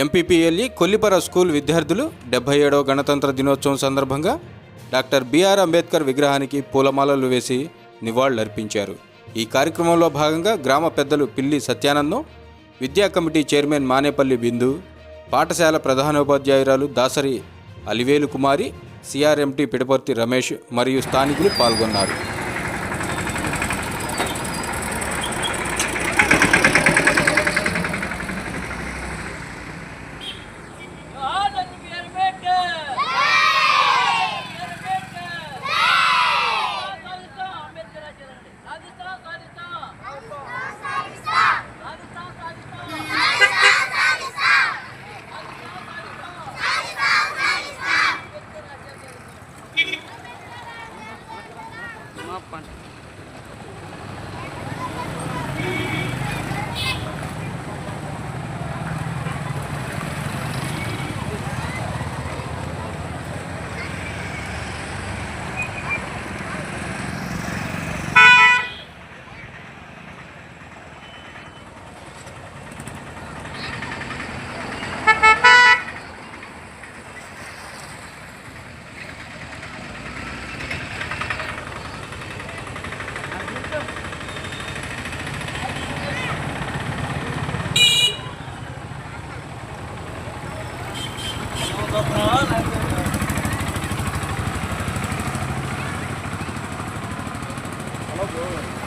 ఎంపీపీఎల్ఈ Kollipara school విద్యార్థులు డెబ్బై ఏడవ గణతంత్ర దినోత్సవం సందర్భంగా డాక్టర్ బిఆర్ అంబేద్కర్ విగ్రహానికి పూలమాలలు వేసి నివాళులర్పించారు. ఈ కార్యక్రమంలో భాగంగా గ్రామ పెద్దలు పిల్లి సత్యానందం విద్యా కమిటీ చైర్మన్ మానేపల్లి బిందు పాఠశాల ప్రధానోపాధ్యాయురాలు దాసరి అలివేలు కుమారి సిఆర్ఎంటీ పిడపర్తి రమేష్ మరియు స్థానికులు పాల్గొన్నారు. ஆஃப் பண்ணுறேன் 老何，老何。